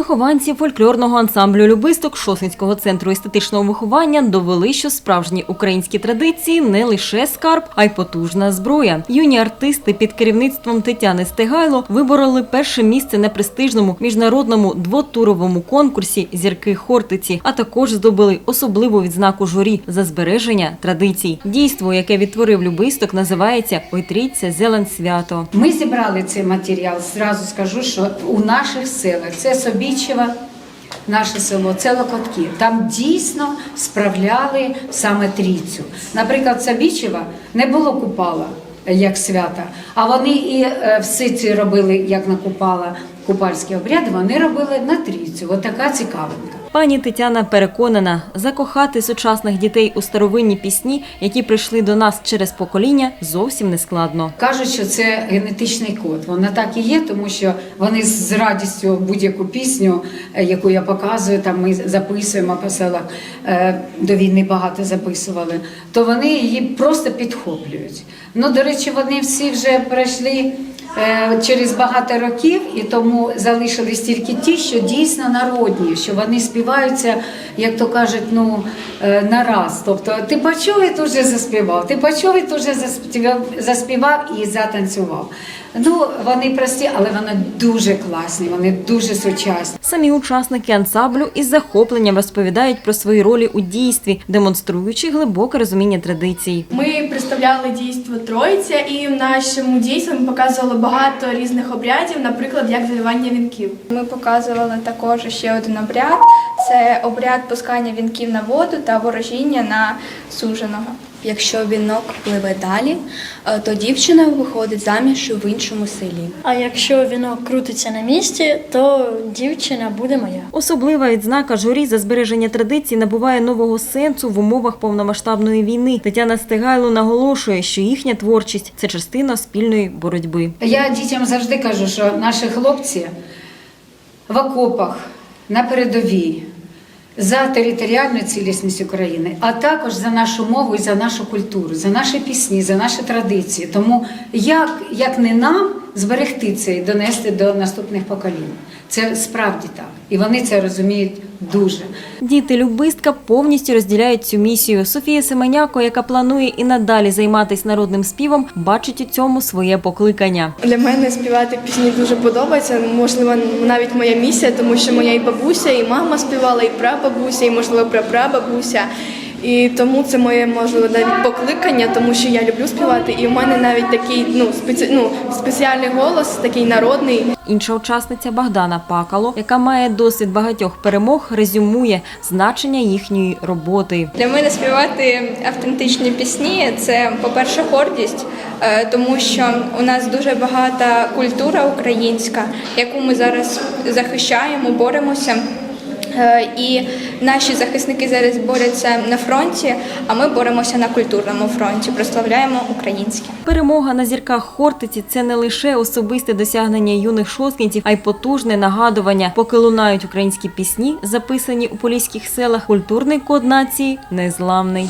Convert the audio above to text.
Вихованці фольклорного ансамблю Любисток Шосинського центру естетичного виховання довели, що справжні українські традиції не лише скарб, а й потужна зброя. Юні артисти під керівництвом Тетяни Стегайло вибороли перше місце на престижному міжнародному двотуровому конкурсі Зірки Хортиці, а також здобули особливу відзнаку журі за збереження традицій. Дійство, яке відтворив Любисток, називається Ойтрійця Зелен Свято. Ми зібрали цей матеріал. Зразу скажу, що у наших селах це Собічева, наше село, це Локотки. Там дійсно справляли саме трійцю. Наприклад, Сабічева не було купала як свята, а вони і е, в Сиці робили як на купала купальські обряди. Вони робили на трійцю. Отака така цікавинка. Пані Тетяна переконана, закохати сучасних дітей у старовинні пісні, які прийшли до нас через покоління, зовсім не складно. Кажуть, що це генетичний код. Воно так і є, тому що вони з радістю будь-яку пісню, е, яку я показую, там ми записуємо по селах е, до війни багато записували, то вони її просто підхоплюють. Ну, до речі, вони всі вже пройшли. Е, Через багато років і тому залишились тільки ті, що дійсно народні, що вони співаються, як то кажуть, ну е, на раз. Тобто ти почув і тут же заспівав, ти почув і тут же заспівав і затанцював. Ну вони прості, але вони дуже класні, вони дуже сучасні. Самі учасники ансамблю із захопленням розповідають про свої ролі у дійстві, демонструючи глибоке розуміння традицій. Ми представляли дійство Троїця, і в нашому дійстві ми показували багато різних обрядів, наприклад, як завивання вінків. Ми показували також ще один обряд: це обряд пускання вінків на воду та ворожіння на суженого. Якщо вінок пливе далі, е, то дівчина виходить заміж в іншому селі. А якщо вінок крутиться на місці, то дівчина буде моя. Особлива відзнака журі за збереження традицій набуває нового сенсу в умовах повномасштабної війни. Тетяна Стегайло наголошує, що їхня творчість це частина спільної боротьби. Я дітям завжди кажу, що наші хлопці в окопах на передовій за територіальну цілісність України, а також за нашу мову і за нашу культуру, за наші пісні, за наші традиції. Тому як, як не нам зберегти це і донести до наступних поколінь? Це справді так, і вони це розуміють дуже. Діти любистка повністю розділяють цю місію. Софія Семеняко, яка планує і надалі займатися народним співом, бачить у цьому своє покликання. Для мене співати пісні дуже подобається. Можливо, навіть моя місія, тому що моя і бабуся, і мама співала, і прабабуся, і можливо прапрабабуся. І тому це моє можливо навіть покликання, тому що я люблю співати. І в мене навіть такий ну спеці... ну, спеціальний голос, такий народний. Інша учасниця Богдана Пакало, яка має досвід багатьох перемог, резюмує значення їхньої роботи. Для мене співати автентичні пісні це, по-перше, гордість, е, тому що у нас дуже багата культура українська, яку ми зараз захищаємо, боремося. Е, І наші захисники зараз борються на фронті, а ми боремося на культурному фронті, прославляємо українське. Перемога на зірках Хортиці це не лише особисте досягнення юних шосткінців, а й потужне нагадування. Поки лунають українські пісні, записані у поліських селах, культурний код нації незламний.